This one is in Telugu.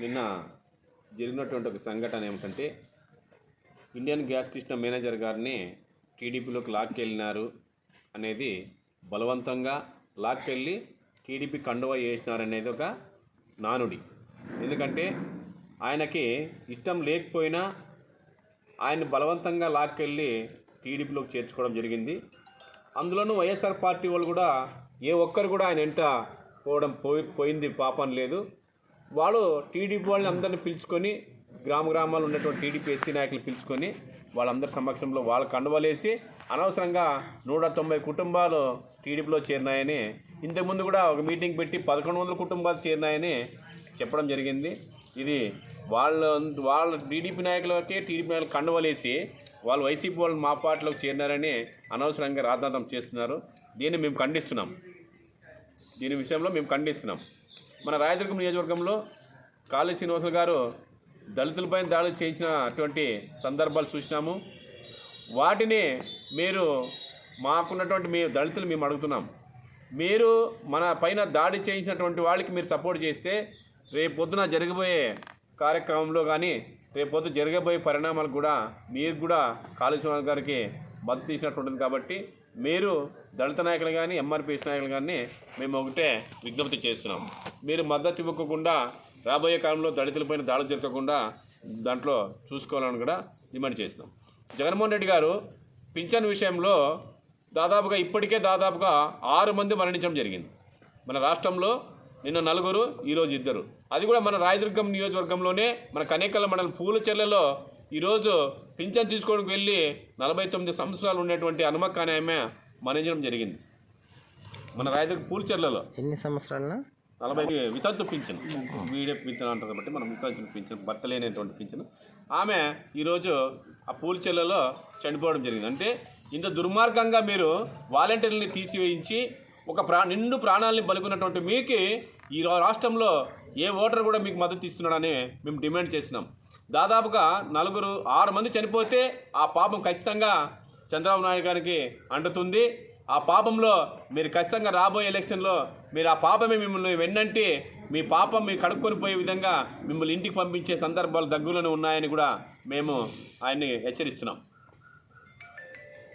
నిన్న జరిగినటువంటి ఒక సంఘటన ఏమిటంటే ఇండియన్ గ్యాస్ కృష్ణ మేనేజర్ గారిని టీడీపీలోకి లాక్కెళ్ళినారు అనేది బలవంతంగా లాక్కెళ్ళి టీడీపీ కండువా చేసినారనేది ఒక నానుడి. ఎందుకంటే ఆయనకి ఇష్టం లేకపోయినా ఆయన బలవంతంగా లాక్కెళ్ళి టీడీపీలోకి చేర్చుకోవడం జరిగింది. అందులోనూ వైఎస్ఆర్ పార్టీ వాళ్ళు కూడా ఏ ఒక్కరు కూడా ఆయన వెంట పోవడం పోయి పోయింది పాపం లేదు. వాళ్ళు టీడీపీ వాళ్ళని అందరిని పిలుచుకొని గ్రామ గ్రామాలు ఉన్నటువంటి టీడీపీ ఎస్సీ నాయకులు పిలుచుకొని వాళ్ళందరి సమక్షంలో వాళ్ళ కండువలేసి అనవసరంగా నూట తొంభై కుటుంబాలు టీడీపీలో చేరినాయని ఇంతకుముందు కూడా ఒక మీటింగ్ పెట్టి పదకొండు వందల కుటుంబాలు చేరినాయని చెప్పడం జరిగింది. ఇది వాళ్ళ వాళ్ళ టీడీపీ నాయకులకే టీడీపీ నాయకులు కండువలేసి వాళ్ళు వైసీపీ వాళ్ళు మా పార్టీలోకి చేరినారని అనవసరంగా రాద్ధాంతం చేస్తున్నారు. దీన్ని మేము ఖండిస్తున్నాం. దీని విషయంలో మేము ఖండిస్తున్నాం. మన రాయదుర్గం నియోజకవర్గంలో కాళీ శ్రీనివాసులు గారు దళితులపై దాడి చేయించినటువంటి సందర్భాలు చూసినాము. వాటిని మీరు మాకున్నటువంటి మీ దళితులు మేము అడుగుతున్నాం. మీరు మన పైన దాడి చేయించినటువంటి వాళ్ళకి మీరు సపోర్ట్ చేస్తే రేపు పొద్దున జరగబోయే కార్యక్రమంలో కానీ రేపు జరగబోయే పరిణామాలు కూడా మీరు కూడా కాళేశ్వర గారికి మద్దతు ఇచ్చినట్టు ఉంటుంది కాబట్టి మీరు దళిత నాయకులు కానీ ఎంఆర్పిఎస్ నాయకులు కానీ మేము ఒకటే విజ్ఞప్తి చేస్తున్నాం. మీరు మద్దతు ఇవ్వకుండా రాబోయే కాలంలో దళితులపైన దాడులు జరగకుండా దాంట్లో చూసుకోవాలని కూడా డిమాండ్ చేస్తున్నాం. జగన్మోహన్ రెడ్డి గారు పింఛన్ విషయంలో దాదాపుగా ఇప్పటికే దాదాపుగా ఆరు మంది మరణించడం జరిగింది. మన రాష్ట్రంలో నిన్న నలుగురు ఈరోజు ఇద్దరు. అది కూడా మన రాయదుర్గం నియోజకవర్గంలోనే మన కనేకల మండలం పూలచెర్లలో ఈరోజు పింఛన్ తీసుకోవడానికి వెళ్ళి నలభై తొమ్మిది సంవత్సరాలు ఉండేటువంటి హనుమక్క అనే ఆమె మరణించడం జరిగింది. మన రాయదుర్గం పూలచెర్లలో ఎన్ని సంవత్సరాలనా? నలభై వితంతు పింఛన్. వీడే పింఛన్ అంటారు కాబట్టి మనం వితంతు పింఛన్ భర్త లేనటువంటి పింఛన్. ఆమె ఈరోజు ఆ పూల్చెల్లలో చనిపోవడం జరిగింది. అంటే ఇంత దుర్మార్గంగా మీరు వాలంటీర్లని తీసివేయించి ఒక ప్రా నిండు ప్రాణాలని బలుకున్నటువంటి మీకు ఈ రాష్ట్రంలో ఏ ఓటర్ కూడా మీకు మద్దతు ఇస్తున్నాడని మేము డిమాండ్ చేస్తున్నాం. దాదాపుగా నలుగురు ఆరు మంది చనిపోతే ఆ పాపం ఖచ్చితంగా చంద్రబాబు నాయుడు గారికి అంటుతుంది. ఆ పాపంలో మీరు ఖచ్చితంగా రాబోయే ఎలక్షన్లో మీరు ఆ పాపమే మిమ్మల్ని వెన్నంటి మీ పాపం మీ కడుక్కొని పోయే విధంగా మిమ్మల్ని ఇంటికి పంపించే సందర్భాలు దగ్గరలోనే ఉన్నాయని కూడా మేము ఆయన్ని హెచ్చరిస్తున్నాం.